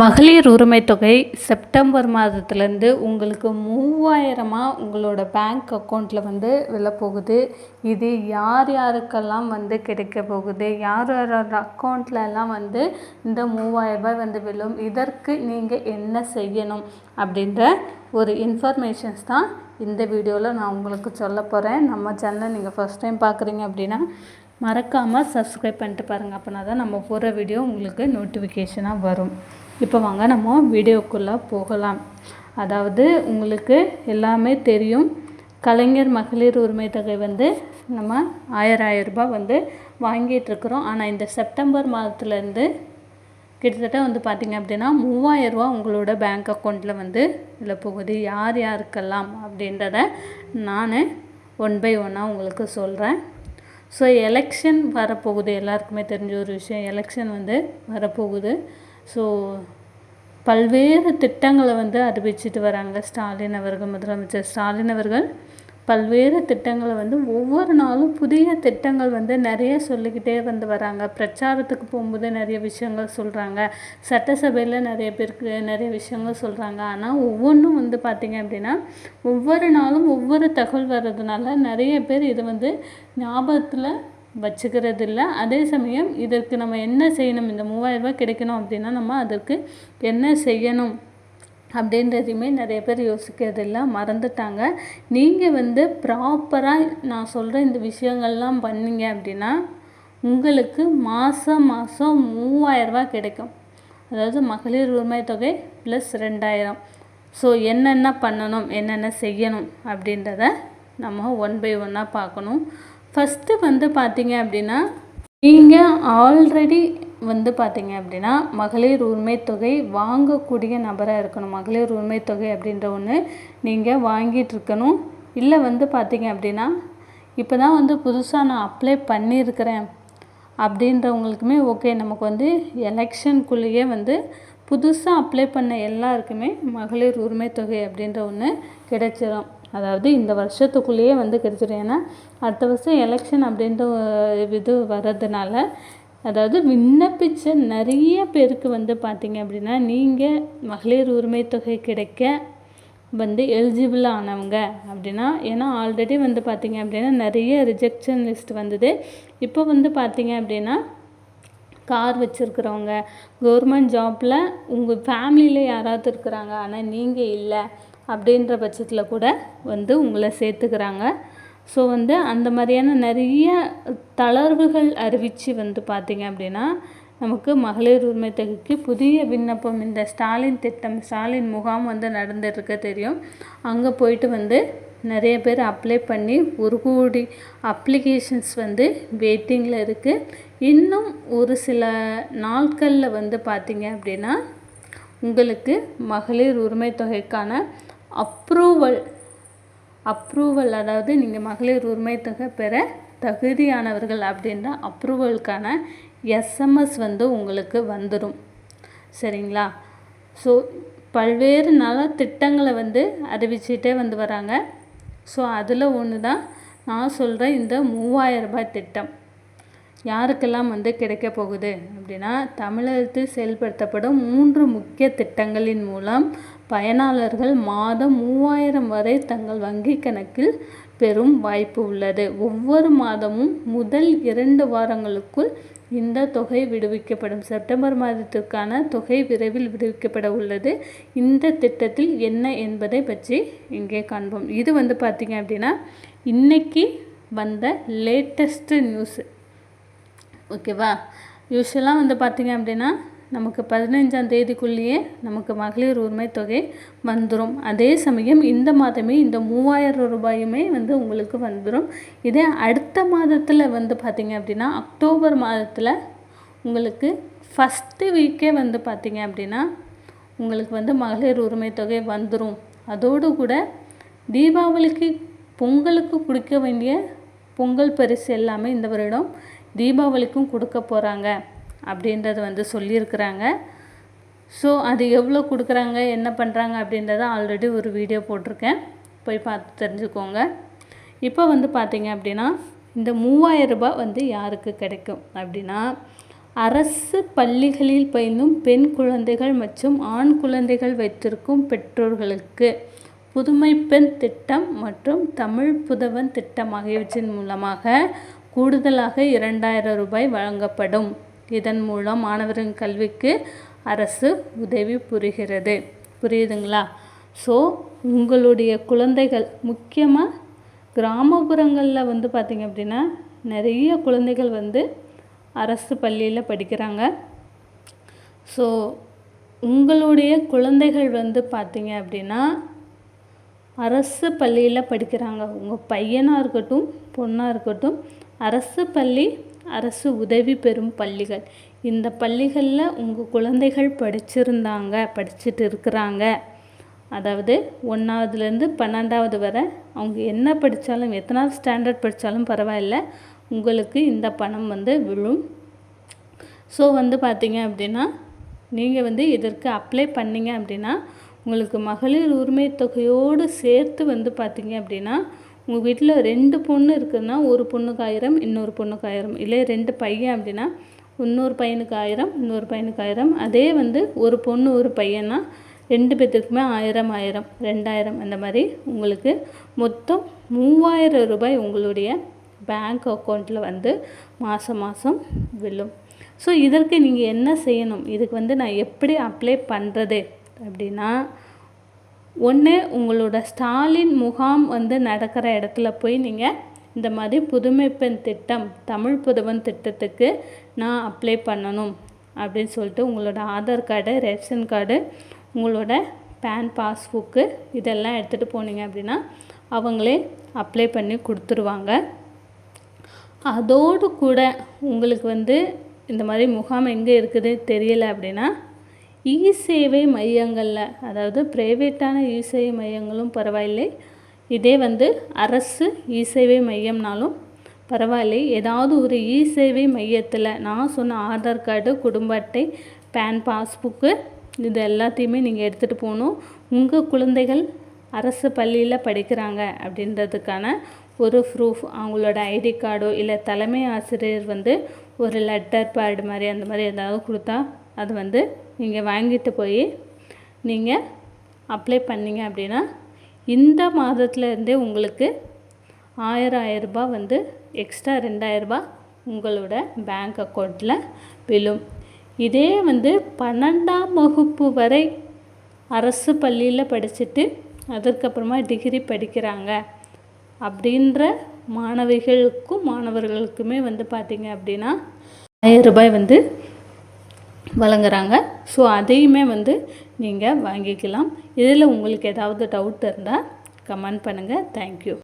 மகளிர் உரிமை தொகை செப்டம்பர் மாதத்துலேருந்து உங்களுக்கு மூவாயிரமாக உங்களோட பேங்க் அக்கௌண்ட்டில் வந்து விழப்போகுது இது யார் யாருக்கெல்லாம் வந்து கிடைக்க போகுது? யார் யாரோட அக்கௌண்ட்லலாம் வந்து இந்த மூவாயிரரூபாய் வந்து விழும்? இதற்கு நீங்கள் என்ன செய்யணும்? அப்படின்ற ஒரு இன்ஃபர்மேஷன்ஸ் தான் இந்த வீடியோவில் நான் உங்களுக்கு சொல்ல போகிறேன் நம்ம சேனலை நீங்கள் ஃபஸ்ட் டைம் பார்க்குறீங்க அப்படின்னா மறக்காமல் சப்ஸ்கிரைப் பண்ணிட்டு பாருங்கள் அப்படின்னா தான் நம்ம போகிற வீடியோ உங்களுக்கு நோட்டிஃபிகேஷனாக வரும். இப்போ வாங்க நம்ம வீடியோக்குள்ளே போகலாம். அதாவது உங்களுக்கு எல்லாமே தெரியும். கலைஞர் மகளிர் உரிமை தொகை வந்து நம்ம ஆயிரம் ஆயிரம் ரூபாய் வந்து வாங்கிட்டுருக்குறோம் ஆனால் இந்த செப்டம்பர் மாதத்துலேருந்து கிட்டத்தட்ட வந்து பார்த்திங்க அப்படின்னா மூவாயிரரூவா உங்களோட பேங்க் அக்கௌண்ட்டில் வந்து இதில் போகுது. யார் யாருக்கெல்லாம் அப்படின்றத நான் ஒன் பை ஒன்னாக உங்களுக்கு சொல்கிறேன் ஸோ எலெக்ஷன் வரப்போகுது. எல்லாருக்குமே தெரிஞ்ச ஒரு விஷயம். எலெக்ஷன் வந்து வரப்போகுது. ஸோ பல்வேறு திட்டங்களை வந்து அறிவிச்சிட்டு வராங்க. ஸ்டாலின் அவர்கள் முதலமைச்சர் ஸ்டாலின் அவர்கள். பல்வேறு திட்டங்களை வந்து ஒவ்வொரு நாளும் புதிய திட்டங்கள் வந்து நிறைய சொல்லிக்கிட்டே வந்து வராங்க. பிரச்சாரத்துக்கு போகும்போது நிறைய விஷயங்கள் சொல்கிறாங்க சட்டசபையில் நிறைய பேருக்கு நிறைய விஷயங்கள் சொல்கிறாங்க ஆனால் ஒவ்வொன்றும் வந்து பார்த்திங்க அப்படின்னா ஒவ்வொரு நாளும் ஒவ்வொரு தகவல் வர்றதுனால நிறைய பேர் இதை வந்து ஞாபகத்தில் வச்சுக்கிறது இல்லை அதே சமயம் இதற்கு நம்ம என்ன செய்யணும்? இந்த மூவாயிரரூபா கிடைக்கணும் அப்படின்னா நம்ம அதற்கு என்ன செய்யணும்? அப்படின்றதையுமே நிறைய பேர் யோசிக்கிறதில்ல. மறந்துட்டாங்க. நீங்கள் வந்து ப்ராப்பராக நான் சொல்கிற இந்த விஷயங்கள்லாம் பண்ணீங்க அப்படின்னா உங்களுக்கு மாதம் மாதம் மூவாயிரரூபா கிடைக்கும். அதாவது மகளிர் உரிமை தொகை ப்ளஸ் ரெண்டாயிரம். ஸோ என்னென்ன பண்ணணும்? என்னென்ன செய்யணும்? அப்படின்றத நம்ம ஒன் பை ஒன்னாக பார்க்கணும். ஃபஸ்ட்டு வந்து பார்த்தீங்க அப்படின்னா நீங்கள் ஆல்ரெடி வந்து பார்த்தீங்க அப்படின்னா மகளிர் உரிமை தொகை வாங்கக்கூடிய நபராக இருக்கணும். மகளிர் உரிமை தொகை அப்படின்ற ஒன்று நீங்கள் வாங்கிட்டு இருக்கணும். இல்லை வந்து பார்த்தீங்க அப்படின்னா இப்போ தான் வந்து புதுசாக நான் அப்ளை பண்ணியிருக்கிறேன். அப்படின்றவங்களுக்குமே ஓகே நமக்கு வந்து எலெக்ஷனுக்குள்ளேயே வந்து புதுசாக அப்ளை பண்ண எல்லாருக்குமே மகளிர் உரிமை தொகை அப்படின்ற ஒன்று கிடைச்சிடும் அதாவது இந்த வருஷத்துக்குள்ளேயே வந்து கிடச்சிடும். ஏன்னா அடுத்த வருஷம் எலெக்ஷன் அப்படின்ற இது வர்றதுனால அதாவது விண்ணப்பித்த நிறைய பேருக்கு வந்து பார்த்தீங்க அப்படின்னா நீங்கள் மகளிர் உரிமை தொகை கிடைக்க வந்து எலிஜிபிள் ஆனவங்க அப்படின்னா ஏன்னா ஆல்ரெடி வந்து பார்த்தீங்க அப்படின்னா நிறைய ரிஜெக்ஷன் லிஸ்ட் வந்தது. இப்போ வந்து பார்த்தீங்க அப்படின்னா கார் வச்சுருக்கிறவங்க கவர்மெண்ட் ஜாப்பில் உங்கள் ஃபேமிலியில் யாராவது இருக்கிறாங்க ஆனால் நீங்கள் இல்லை. அப்படின்ற பட்சத்தில் கூட வந்து உங்களை சேர்த்துக்கிறாங்க. ஸோ வந்து அந்த மாதிரியான நிறைய தளர்வுகள் அறிவித்து வந்து பார்த்திங்க அப்படின்னா நமக்கு மகளிர் உரிமை தொகைக்கு புதிய விண்ணப்பம் இந்த ஸ்டாலின் திட்டம் ஸ்டாலின் முகாம் வந்து நடந்துட்டுருக்க தெரியும். அங்கே போயிட்டு வந்து நிறைய பேர் அப்ளை பண்ணி ஒரு கோடி அப்ளிகேஷன்ஸ் வந்து வெயிட்டிங்கில் இருக்குது இன்னும் ஒரு சில நாட்களில் வந்து பார்த்திங்க அப்படின்னா உங்களுக்கு மகளிர் உரிமை தொகைக்கான அப்ரூவல் அப்ரூவல் அதாவது நீங்கள் மகளிர் உரிமை தொகை பெற தகுதியானவர்கள் அப்படின்ற அப்ரூவலுக்கான எஸ்எம்எஸ் வந்து உங்களுக்கு வந்துடும் சரிங்களா? ஸோ பல்வேறு நல திட்டங்களை வந்து அறிவிச்சிட்டே வந்து வராங்க. ஸோ அதில் ஒன்று தான் நான் சொல்கிற இந்த மூவாயிரம் ரூபாய் திட்டம். யாருக்கெல்லாம் வந்து கிடைக்க போகுது அப்படின்னா தமிழகத்தில் செயல்படுத்தப்படும் மூன்று முக்கிய திட்டங்களின் மூலம் பயனாளர்கள் மாதம் மூவாயிரம் வரை தங்கள் வங்கி கணக்கில் பெறும் வாய்ப்பு உள்ளது. ஒவ்வொரு மாதமும் முதல் இரண்டு வாரங்களுக்குள் இந்த தொகை விடுவிக்கப்படும். செப்டம்பர் மாதத்திற்கான தொகை விரைவில் விடுவிக்கப்பட உள்ளது. இந்த திட்டத்தில் என்ன என்பதை பற்றி இங்கே காண்போம். இது வந்து பார்த்திங்க அப்படின்னா இன்றைக்கி வந்த லேட்டஸ்ட்டு நியூஸ் ஓகேவா? யூஸ்வலாக வந்து பார்த்திங்க அப்படின்னா நமக்கு பதினைஞ்சாம் தேதிக்குள்ளேயே நமக்கு மகளிர் உரிமை தொகை வந்துடும் அதே சமயம் இந்த மாதமே இந்த மூவாயிரம் ரூபாயுமே வந்து உங்களுக்கு வந்துடும் இதே அடுத்த மாதத்தில் வந்து பார்த்திங்க அப்படின்னா அக்டோபர் மாதத்தில் உங்களுக்கு ஃபஸ்ட்டு வீக்கே வந்து பார்த்திங்க அப்படின்னா உங்களுக்கு வந்து மகளிர் உரிமை தொகை வந்துடும் அதோடு கூட தீபாவளிக்கு பொங்கலுக்கு கொடுக்க வேண்டிய பொங்கல் பரிசு எல்லாமே இந்த வருடம் தீபாவளிக்கும் கொடுக்க போகிறாங்க அப்படின்றத வந்து சொல்லியிருக்கிறாங்க. ஸோ அது எவ்வளோ கொடுக்குறாங்க என்ன பண்ணுறாங்க அப்படின்றத ஆல்ரெடி ஒரு வீடியோ போட்டிருக்கேன். போய் பார்த்து தெரிஞ்சுக்கோங்க. இப்போ வந்து பார்த்தீங்க அப்படின்னா இந்த மூவாயிரம் ரூபாய் வந்து யாருக்கு கிடைக்கும் அப்படின்னா அரசு பள்ளிகளில் பயிலும் பெண் குழந்தைகள் மற்றும் ஆண் குழந்தைகள் வைத்திருக்கும் பெற்றோர்களுக்கு புதுமை பெண் திட்டம் மற்றும் தமிழ் புதவன் திட்டம் ஆகியவற்றின் மூலமாக கூடுதலாக இரண்டாயிரம் ரூபாய் வழங்கப்படும். இதன் மூலம் மாணவரின் கல்விக்கு அரசு உதவி புரிகிறது. புரியுதுங்களா? ஸோ உங்களுடைய குழந்தைகள் முக்கியமாக கிராமப்புறங்களில் வந்து பார்த்திங்க அப்படின்னா நிறைய குழந்தைகள் வந்து அரசு பள்ளியில் படிக்கிறாங்க. ஸோ உங்களுடைய குழந்தைகள் வந்து பார்த்திங்க அப்படின்னா அரசு பள்ளியில் படிக்கிறாங்க. உங்கள் பையனாக இருக்கட்டும் பொண்ணாக இருக்கட்டும் அரசு பள்ளி அரசு உதவி பெறும் பள்ளிகள். இந்த பள்ளிகளில் உங்கள் குழந்தைகள் படிச்சிருந்தாங்க படிச்சுட்டு இருக்கிறாங்க. அதாவது ஒன்றாவதுலேருந்து பன்னெண்டாவது வரை அவங்க என்ன படித்தாலும் எத்தனாவது ஸ்டாண்டர்ட் படித்தாலும் பரவாயில்ல. உங்களுக்கு இந்த பணம் வந்து விழும். ஸோ வந்து பார்த்தீங்க அப்படின்னா நீங்கள் வந்து இதற்கு அப்ளை பண்ணீங்க அப்படின்னா உங்களுக்கு மகளிர் உரிமை தொகையோடு சேர்த்து வந்து பார்த்தீங்க அப்படின்னா உங்கள் வீட்டில் ரெண்டு பொண்ணு இருக்குதுன்னா ஒரு பொண்ணுக்கு ஆயிரம் இன்னொரு பொண்ணுக்கு ஆயிரம். இல்லை ரெண்டு பையன் அப்படின்னா இன்னொரு பையனுக்கு ஆயிரம் இன்னொரு பையனுக்கு ஆயிரம். அதே வந்து ஒரு பொண்ணு ஒரு பையனா ரெண்டு பேர்த்துக்குமே ஆயிரம் ஆயிரம் ரெண்டாயிரம். அந்த மாதிரி உங்களுக்கு மொத்தம் மூவாயிரம் ரூபாய் உங்களுடைய பேங்க் அக்கௌண்ட்டில் வந்து மாதம் மாதம் விழும். ஸோ இதற்கு நீங்கள் என்ன செய்யணும்? இதுக்கு வந்து நான் எப்படி அப்ளை பண்ணுறது அப்படின்னா ஒன்று உங்களோட ஸ்டாலின் முகாம் வந்து நடக்கிற இடத்துல போய் நீங்கள் இந்த மாதிரி புதுமை பெண் திட்டம் தமிழ் புதுவன் திட்டத்துக்கு நான் அப்ளை பண்ணணும் அப்படின்னு சொல்லிட்டு உங்களோட ஆதார் கார்டு ரேஷன் கார்டு உங்களோட பேன் பாஸ்புக்கு இதெல்லாம் எடுத்துகிட்டு போனீங்க அப்படின்னா அவங்களே அப்ளை பண்ணி கொடுத்துருவாங்க. அதோடு கூட உங்களுக்கு வந்து இந்த மாதிரி முகாம் எங்கே இருக்குது தெரியல அப்படின்னா இ சேவை மையங்களில் அதாவது ப்ரைவேட்டான இ சேவை மையங்களும் பரவாயில்லை. இதே வந்து அரசு இ சேவை மையம்னாலும் பரவாயில்லை. ஏதாவது ஒரு இ சேவை மையத்தில் நான் சொன்ன ஆதார் கார்டு குடும்ப அட்டை பேன் பாஸ்புக்கு இது எல்லாத்தையுமே நீங்கள் எடுத்துகிட்டு போகணும். உங்கள் குழந்தைகள் அரசு பள்ளியில் படிக்கிறாங்க அப்படின்றதுக்கான ஒரு ப்ரூஃப் அவங்களோட ஐடி கார்டோ இல்லை தலைமை ஆசிரியர் வந்து ஒரு லெட்டர் பேட் மாதிரி அந்த மாதிரி ஏதாவது கொடுத்தா அது வந்து நீங்கள் வாங்கிட்டு போய் நீங்கள் அப்ளை பண்ணிங்க அப்படின்னா இந்த மாதத்துலேருந்தே உங்களுக்கு ஆயிரம் ஆயிரரூபா வந்து எக்ஸ்ட்ரா ரெண்டாயிரரூபா உங்களோட பேங்க் அக்கௌண்ட்டில் விழும். இதே வந்து பன்னெண்டாம் வகுப்பு வரை அரசு பள்ளியில் படிச்சுட்டு அதற்கப்புறமா டிகிரி படிக்கிறாங்க. அப்படின்ற மாணவிகளுக்கும் மாணவர்களுக்குமே வந்து பார்த்திங்க அப்படின்னா ஆயிரம் ரூபாய் வந்து வழங்குறாங்க. ஸோ அதையுமே வந்து நீங்கள் வாங்கிக்கலாம். இதில் உங்களுக்கு ஏதாவது டவுட் இருந்தால் கமெண்ட் பண்ணுங்கள் தேங்க்யூ